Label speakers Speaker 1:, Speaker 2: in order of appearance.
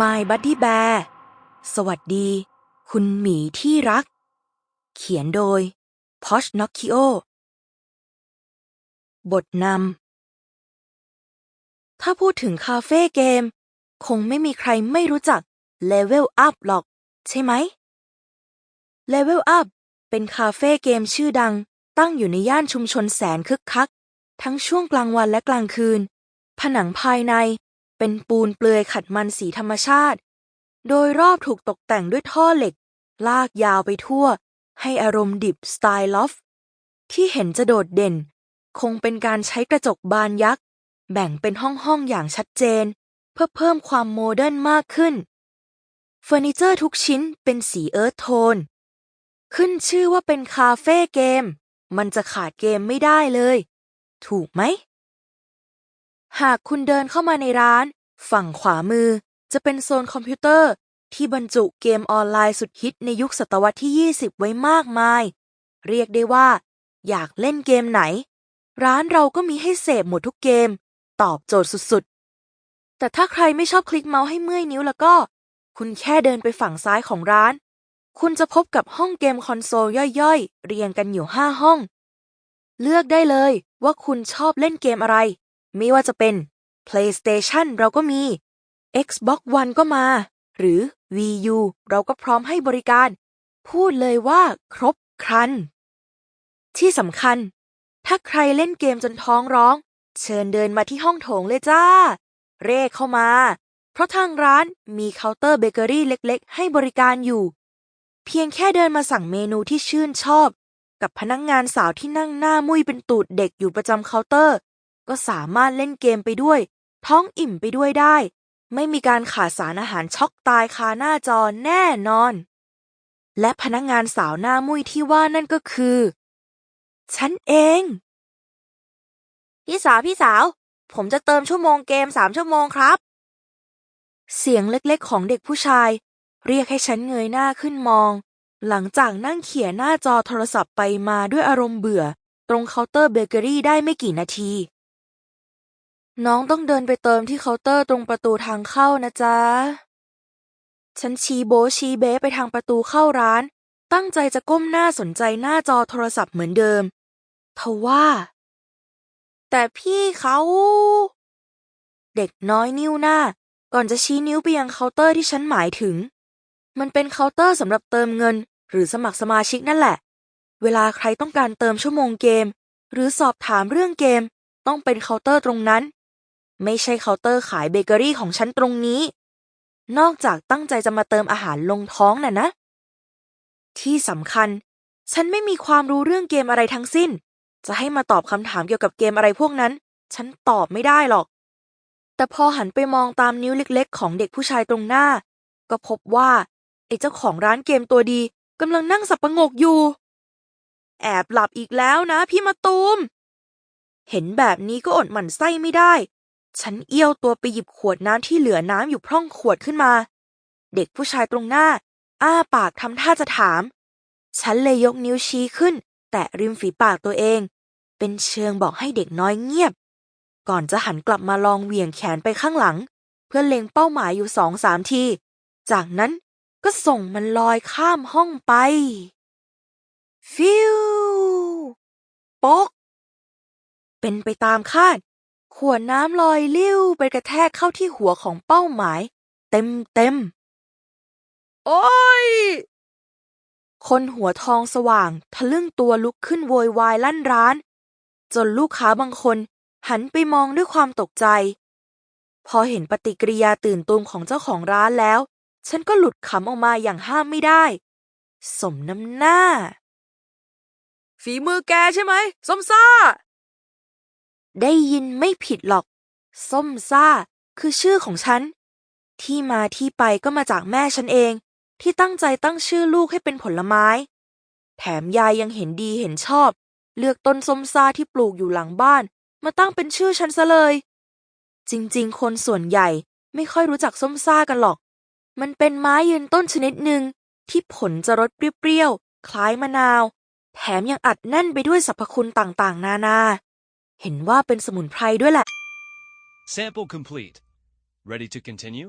Speaker 1: My Buddy Bear สวัสดี คุณหมีที่รัก เขียนโดย Posh n o c c i o บทนำ ถ้าพูดถึงคาเฟ่เกม คงไม่มีใครไม่รู้จัก Level Up หรอก ใช่ไหม Level Up เป็นคาเฟ่เกมชื่อดัง ตั้งอยู่ในย่านชุมชนแสนคึกคัก ทั้งช่วงกลางวันและกลางคืน นังภายในเป็นปูนเปลือยขัดมันสีธรรมชาติ โดยรอบถูกตกแต่งด้วยท่อเหล็ก ลากยาวไปทั่ว ให้อารมณ์ดิบสไตล์ลอฟ ที่เห็นจะโดดเด่น คงเป็นการใช้กระจกบานยักษ์ แบ่งเป็นห้องๆอย่างชัดเจน เพื่อเพิ่มความโมเดิร์นมากขึ้นเฟอร์นิเจอร์ทุกชิ้นเป็นสีเอิร์ธโทน ขึ้นชื่อว่าเป็นคาเฟ่เกม มันจะขาดเกมไม่ได้เลย ถูกไหม หากคุณเดินเข้ามาในร้าน ฝั่งขวามือจะเป็นโซนคอมพิวเตอร์ ที่บรรจุเกมออนไลน์สุดฮิตในยุคศตวรรษที่ 20 ไว้มากมาย เรียกได้ว่า อยากเล่นเกมไหน ร้านเราก็มีให้เสพหมดทุกเกม ตอบโจทย์สุดๆ แต่ถ้าใครไม่ชอบคลิกเมาส์ให้เมื่อยนิ้วแล้วก็ คุณแค่เดินไปฝั่งซ้ายของร้าน คุณจะพบกับห้องเกมคอนโซลย่อยๆ เรียงกันอยู่5ห้อง เลือกได้เลยว่าคุณชอบเล่นเกมอะไร ไม่ว่าจะเป็น PlayStation เราก็มี Xbox One ก็มา หรือ Wii U เราก็พร้อมให้บริการ พูดเลยว่าครบครัน ที่สำคัญ ถ้าใครเล่นเกมจนท้องร้อง เชิญเดินมาที่ห้องโถงเลยจ้า เร่เข้ามา เพราะทางร้านมีเคาน์เตอร์เบเกอรี่เล็กๆ ให้บริการอยู่ เพียงแค่เดินมาสั่งเมนูที่ชื่นชอบ กับพนักงงานสาวที่นั่งหน้ามุ้ยเป็นตูดเด็กอยู่ประจำเคาน์เตอร์ ก็สามารถเล่นเกมไปด้วย ท้องอิ่มไปด้วยได้ ไม่มีการขาดสารอาหารช็อกตายคาหน้าจอแน่นอน และพนักงานสาวหน้ามุ้ยที่ว่านั่นก็คือ ฉันเอง พี่สาวพี่สาว ผมจะเติมชั่วโมงเกมสามชั่วโมงครับ เสียงเล็กๆของเด็กผู้ชาย เรียกให้ฉันเงยหน้าขึ้นมอง หลังจากนั่งเขียนหน้าจอโทรศัพท์ไปมาด้วยอารมณ์เบื่อ ตรงเคาน์เตอร์เบเกอรี่ได้ไม่กี่นาที น้องต้องเดินไปเติมที่เคาน์เตอร์ตรงประตูทางเข้านะจ๊ะ ฉันชี้โบชี้เบ้ไปทางประตูเข้าร้าน ตั้งใจจะก้มหน้าสนใจหน้าจอโทรศัพท์เหมือนเดิมทว่า แต่พี่เขา เด็กน้อยนิ้วหน้า ก่อนจะชี้นิ้วไปยังเคาน์เตอร์ที่ฉันหมายถึง มันเป็นเคาน์เตอร์สำหรับเติมเงิน หรือสมัครสมาชิกนั่นแหละ เวลาใครต้องการเติมชั่วโมงเกม หรือสอบถามเรื่องเกม ต้องเป็นเคาน์เตอร์ตรงนั้น ไม่ใช่เคาน์เตอร์ขายเบเกอรี่ของฉันตรงนี้ นอกจากตั้งใจจะมาเติมอาหารลงท้องน่ะนะ ที่สำคัญ ฉันไม่มีความรู้เรื่องเกมอะไรทั้งสิ้น จะให้มาตอบคำถามเกี่ยวกับเกมอะไรพวกนั้น ฉันตอบไม่ได้หรอก แต่พอหันไปมองตามนิ้วเล็ก ๆ ของเด็กผู้ชายตรงหน้า ก็พบว่าไอ้เจ้าของร้านเกมตัวดีกำลังนั่งสับประงกอยู่ แอบหลับอีกแล้วนะพี่มาตูม เห็นแบบนี้ก็อดหมั่นไส้ไม่ได้ ฉันเอี้ยวตัวไปหยิบขวดน้ำที่เหลือน้ำอยู่พร่องขวดขึ้นมา เด็กผู้ชายตรงหน้า อ้าปากทำท่าจะถาม ฉันเลยยกนิ้วชี้ขึ้น แตะริมฝีปากตัวเอง เป็นเชิงบอกให้เด็กน้อยเงียบ ก่อนจะหันกลับมาลองเหวี่ยงแขนไปข้างหลัง เพื่อเล็งเป้าหมายอยู่สองสามที จากนั้นก็ส่งมันลอยข้ามห้องไป ฟิวป๊กเป็นไปตามคาด ขวดน้ำลอยลิ้วไปกระแทกเข้าที่หัวของเป้าหมาย เต็มเต็ม โอ้ย คนหัวทองสว่างทะลึ่งตัวลุกขึ้นโวยวายลั่นร้าน จนลูกค้าบางคนหันไปมองด้วยความตกใจ พอเห็นปฏิกิริยาตื่นตูมของเจ้าของร้านแล้ว ฉันก็หลุดขำออกมาอย่างห้ามไม่ได้ สมน้ำหน้า ฝีมือแกใช่ไหมส้มซ่า ได้ยินไม่ผิดหรอก ส้มซ่า คือชื่อของฉัน ที่มาที่ไปก็มาจากแม่ฉันเอง ที่ตั้งใจตั้งชื่อลูกให้เป็นผลไม้ แถมยายยังเห็นดีเห็นชอบ เลือกต้นส้มซ่าที่ปลูกอยู่หลังบ้าน มาตั้งเป็นชื่อฉันซะเลย จริงๆ คนส่วนใหญ่ไม่ค่อยรู้จักส้มซ่ากันหรอก มันเป็นไม้ยืนต้นชนิดหนึ่งที่ผลจะรสเปรี้ยวๆ คล้ายมะนาว แถมยังอัดแน่นไปด้วยสรรพคุณต่างๆ นานา เห็นว่าเป็นสมุนไพรด้วยแหละ
Speaker 2: Sample complete. Ready to continue?